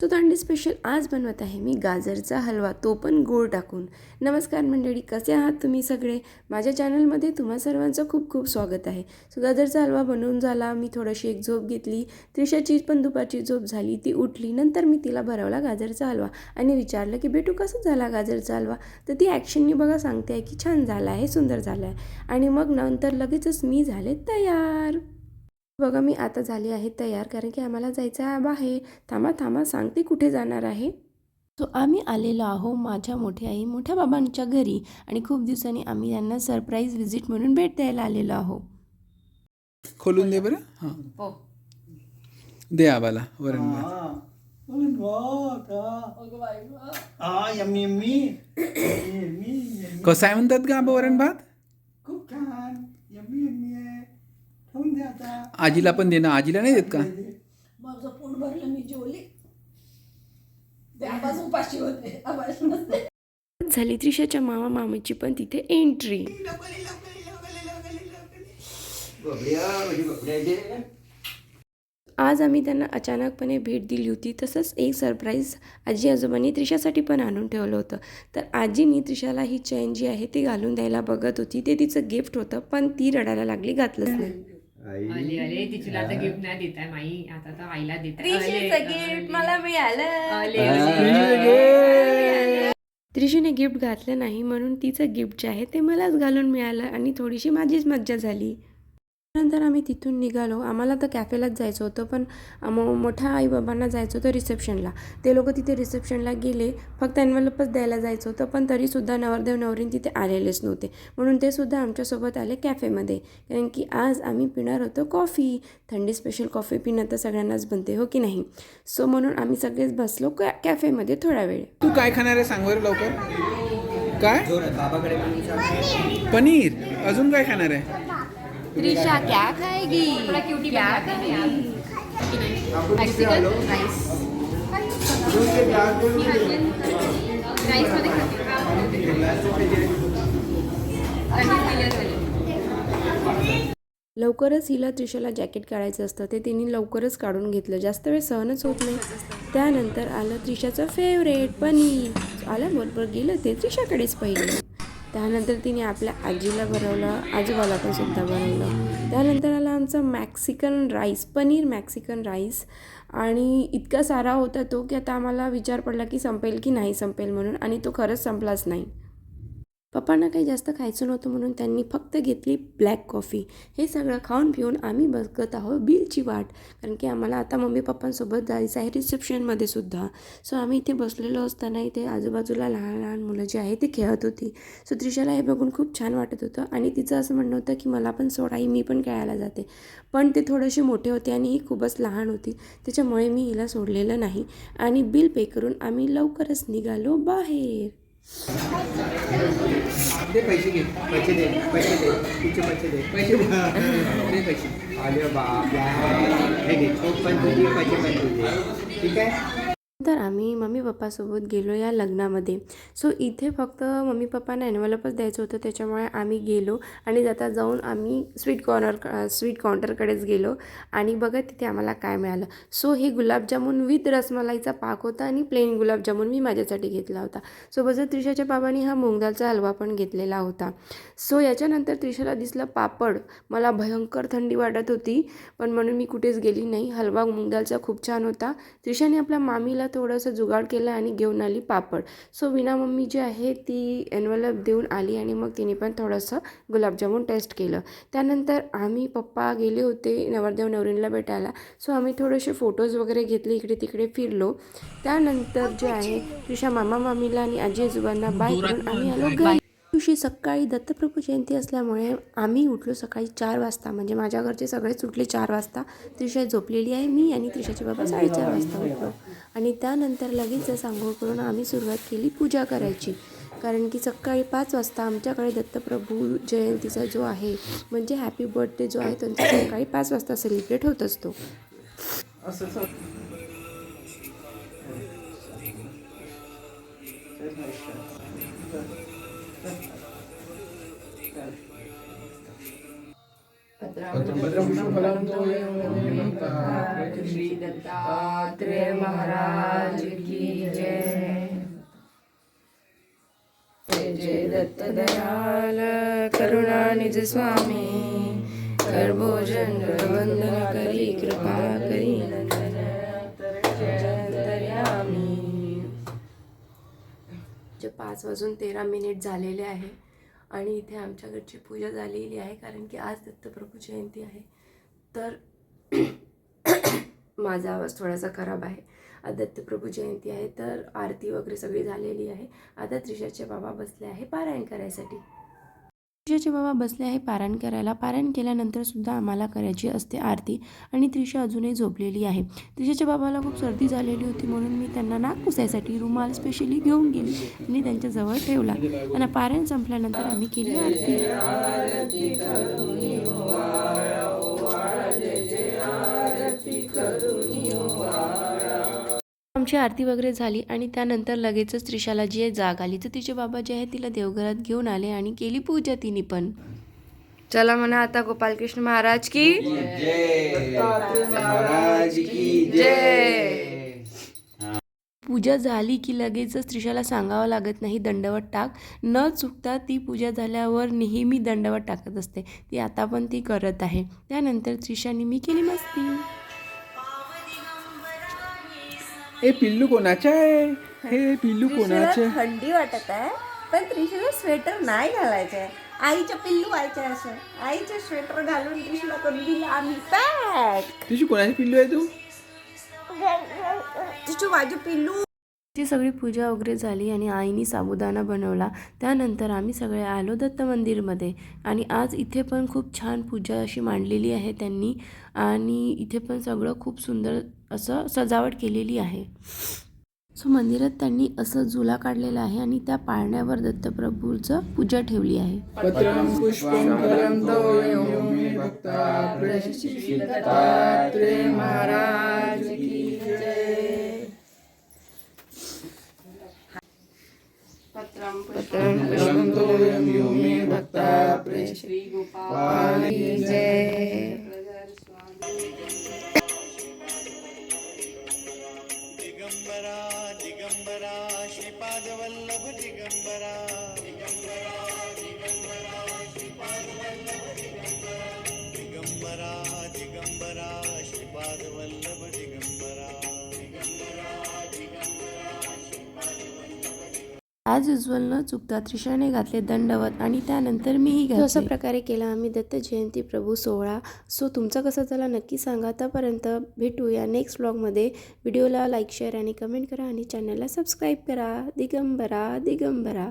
तो दांडी स्पेशल आज बनवत आहे मी गाजरचा हलवा तो पण गोड टाकून. नमस्कार मंडळी कसे आहात तुम्ही सगळे? माझ्या चॅनलमध्ये तुम्हा सर्वांचं खूप खूप स्वागत आहे. सो गाजरचा हलवा बनवून झाला मी थोडीशी एक झोप घेतली त्रिशाची पण दुपारची झोप झाली ती उठली नंतर मी तिला भरवला गाजरचा हलवा आणि विचारलं की बेटू कसं झाला गाजरचा हलवा? तर ती ॲक्शननी बघा सांगते आहे की छान झाला आहे सुंदर झाला आहे. आणि मग नंतर लगेचच मी झाले तयार. बघा मी आता झाली आहे तयार कारण की आम्हाला जायचं आहे बाहेर. थांबा थांबा सांगते कुठे जाणार आहे. तो आम्ही आलेलो आहो माझ्या मोठ्या आई मोठ्या बाबांच्या घरी आणि खूप दिवसांनी आम्ही यांना सरप्राईज व्हिजिट म्हणून भेट द्यायला आलेलो आहो खोलून दे बरं. हां. हो. दे आबाला वरण भात. कसं आहे म्हणतात का आबा वरण भात खूप छान यम्मी यम्मी आहे ठेवून द्या आता आजीला पण दे ना आजीला नाही देत का? माझं पोट भरलं मी जेवली. त्यापासून उपाशी होते. आवाज नसते. झाली त्रिशाच्या मामा मामीची पण तिथे एंट्री आज आम्ही त्यांना अचानकपणे भेट दिली होती. तसंच एक सरप्राईज आजी आजोबांनी त्रिशासाठी पण आणून ठेवलं होतं. तर आजीनी त्रिशाला ही चैन जी आहे ती घालून द्यायला बघत होती. ते तिचं गिफ्ट होतं पण ती रडायला लागली घातलंच नाही. आता गिफ्ट नाही देत आहे माई. आता तर आईला देत गिफ्ट मला मिळालं. मिळालं त्रिशीने गिफ्ट घातलं नाही म्हणून तिचं गिफ्ट जे आहे ते मलाच घालून मिळालं आणि थोडीशी माझीच मज्जा झाली. नंतर आम्ही तिथून निघालो. आम्हाला तर कॅफेलाच जायचं होतं पण मो मोठ्या आईबाबांना जायचं होतं रिसेप्शनला. ते लोक तिथे रिसेप्शनला गेले फक्त एन्व्हलपच द्यायला जायचं होतं पण तरीसुद्धा नवरदेव नवरीन तिथे आलेलेच नव्हते. म्हणून ते सुद्धा आमच्यासोबत आले कॅफेमध्ये. कारण की आज आम्ही पिणार होतो कॉफी. थंडी स्पेशल कॉफी पिणं तर सगळ्यांनाच बनते हो की नाही? सो म्हणून आम्ही सगळेच बसलो कॅ कॅफेमध्ये थोडा वेळ. तू काय खाणार आहे सांग बरं लवकर. काय? पनीर. अजून काय खाणार आहे? त्रिशा क्या खाएगी? क्या मेक्सिकन राईस राईसमध्ये लवकरच हिला त्रिशाला जॅकेट काढायचं असतं ते तिने लवकरच काढून घेतलं. जास्त वेळ सहनच होत नाही. त्यानंतर आलं त्रिशाचं फेवरेट पनीर. आल्याबरोबर गेलं ते त्रिशाकडेच पहिलं. त्यानंतर तिने आपल्या आजीला बनवलं आजोबाला पण सुद्धा बनवलं त्यानंतर आला आमचा Mexican rice paneer Mexican rice आणि इतका सारा होता तो की आता आम्हाला विचार पडला की संपेल की नाही संपेल म्हणून. आणि तो खरंच संपलाच नाही. पप्पांना काही जास्त खायचं नव्हतं म्हणून त्यांनी फक्त घेतली ब्लॅक कॉफी हे सगळं खाऊन पिऊन आम्ही बघत आहोत बिलची वाट. कारण की आम्हाला आता मम्मी पप्पांसोबत जायचं आहे रिसेप्शनमध्ये सुद्धा. सो आम्ही इथे बसलेलो असताना इथे आजूबाजूला लहान लहान मुलं जी आहे ती खेळत होती. सो त्रिशाला हे बघून खूप छान वाटत होतं आणि तिचं असं म्हणणं होतं की मला पण सोडाई मी पण खेळायला जाते. पण ते थोडेसे मोठे होते आणि ही खूपच लहान होती. त्याच्यामुळे मी हिला सोडलेलं नाही. आणि बिल पे करून आम्ही लवकरच निघालो बाहेर. दे पैसे घे पैसे दे पैसे दे तिचे पैसे दे पैसे दे. पैसे. अरे बाप हे घे खूप पण तुझे पैसे पण तुझे ठीक आहे? तर आम्ही मम्मी पप्पासोबत गेलो या लग्नामध्ये. सो इथे फक्त मम्मी पप्पांना एन्व्हलपच द्यायचं होतं. त्याच्यामुळे आम्ही गेलो आणि जाता जाऊन आम्ही स्वीट कॉर्नर स्वीट काउंटरकडेच गेलो आणि बघा तिथे आम्हाला काय मिळालं. सो हे गुलाबजामुन विथ रसमलाईचा पाक होता आणि प्लेन गुलाबजामुन मी माझ्यासाठी घेतला होता. सो बजर त्रिशाच्या बाबांनी हा मुंगदालचा हलवा पण घेतलेला होता. सो याच्यानंतर त्रिशाला दिसलं पापड. मला भयंकर थंडी वाटत होती पण म्हणून मी कुठेच गेली नाही. हलवा मुंगदालचा खूप छान होता. त्रिशाने आपल्या मामीला थोडंसं जुगाड केलं आणि घेऊन आली पापड. सो विना मम्मी जी आहे ती एनवलप देऊन आली आणि मग तिने पण थोडंसं गुलाबजामुन टेस्ट केलं. त्यानंतर आम्ही पप्पा गेले होते नवरदेव नवरींला भेटायला. सो आम्ही थोडेसे फोटोज वगैरे घेतले इकडे तिकडे फिरलो. त्यानंतर जे आहे तुझ्या मामा मामीला आणि आजी आजोबांना बाय करून आम्ही आलो घरी. दिवशी सकाळी दत्तप्रभू जयंती असल्यामुळे आम्ही उठलो सकाळी चार वाजता. म्हणजे माझ्या घरचे सगळेच उठले चार वाजता. त्रिशा झोपलेली आहे. मी आणि त्रिशाचे बाबा साडेचार वाजता उठलो. आणि त्यानंतर लगेच आंघोळ करून आम्ही सुरुवात केली पूजा करायची. कारण की सकाळी पाच वाजता आमच्याकडे दत्तप्रभू जयंतीचा जो आहे म्हणजे हॅपी बर्थडे जो आहे त्यांचा सकाळी पाच वाजता सेलिब्रेट होत असतो. पत्रा श्री दत्तात्रेय महाराज की जय जय दत्त दयाल करुणा निज स्वामी कर भोजन वंदन करी कृपा करी जे पाच वाजून तेरा मिनिट झालेले आहे आणि इथे आमच्या घरची पूजा झालेली आहे कारण की आज दत्तप्रभू जयंती आहे. तर माझा आवाज थोडासा खराब आहे. आज दत्तप्रभू जयंती आहे तर आरती वगैरे सगळी झालेली आहे. आता त्रिशाचे बाबा बसले आहे पारायण करायसाठी. त्रिशाचे बाबा बसले आहे पारायण करायला. पारायण केल्यानंतर सुद्धा आम्हाला करायची असते आरती आणि त्रिशा अजूनही झोपलेली आहे. त्रिशाच्या बाबाला खूप सर्दी झालेली होती म्हणून मी त्यांना नाक पुसायसाठी रुमाल स्पेशली घेऊन गेली आणि त्यांच्याजवळ ठेवला. आणि पारायण संपल्यानंतर आम्ही केली आरती. आमची आरती वगैरे झाली आणि त्यानंतर लगेचच त्रिशाला जी आहे जाग आली. तर तिचे बाबा जे आहे तिला देवघरात घेऊन आले आणि केली पूजा तिने पण. चला म्हणा आता गोपालकृष्ण महाराज की जय पूजा झाली की लगेचच त्रिशाला सांगावं लागत नाही दंडवत टाक. न चुकता ती पूजा झाल्यावर नेहमी दंडवत टाकत असते. ती आता पण ती करत आहे. त्यानंतर त्रिशाने मी केली मस्ती. हे पिल्लू कोणाचं आहे? हे पिल्लू कोणाचं? आहे? थंडी वाटत आहे पण त्रिशूला स्वेटर नाही घालायचं. आहे आईच्या पिल्लू व्हायचं आहे असं. आईचे स्वेटर घालून त्रिशूला करून दिलं आम्ही. पॅक तुझी कोणाची पिल्लू आहे तू? तिची माझी पिल्लू. ती सगळी पूजा वगैरे झाली आणि आईने साबुदाणा बनवला. त्यानंतर आम्ही सगळे आलो दत्त मंदिरमध्ये. आणि आज इथे पण खूप छान पूजा अशी मांडलेली आहे त्यांनी. आणि इथे पण सगळं खूप सुंदर असं सजावट केलेली आहे. सो मंदिरात त्यांनी असं झुला काढलेला आहे आणि त्या पाळण्यावर दत्तप्रभूचं पूजा ठेवली आहे. पत्रं पुष्पं फलं आज उज्ज्वल न चुकता त्रिशाने घातले दंडवत आणि त्यानंतर मीही घातले. अशा प्रकारे केला आम्ही दत्त जयंती प्रभू सोहळा. सो तुमचा कसा झाला नक्की सांगा. आतापर्यंत भेटूया नेक्स्ट ब्लॉगमध्ये व्हिडिओला लाईक शेअर आणि कमेंट करा आणि चॅनलला सबस्क्राईब करा. दिगंबरा दिगंबरा.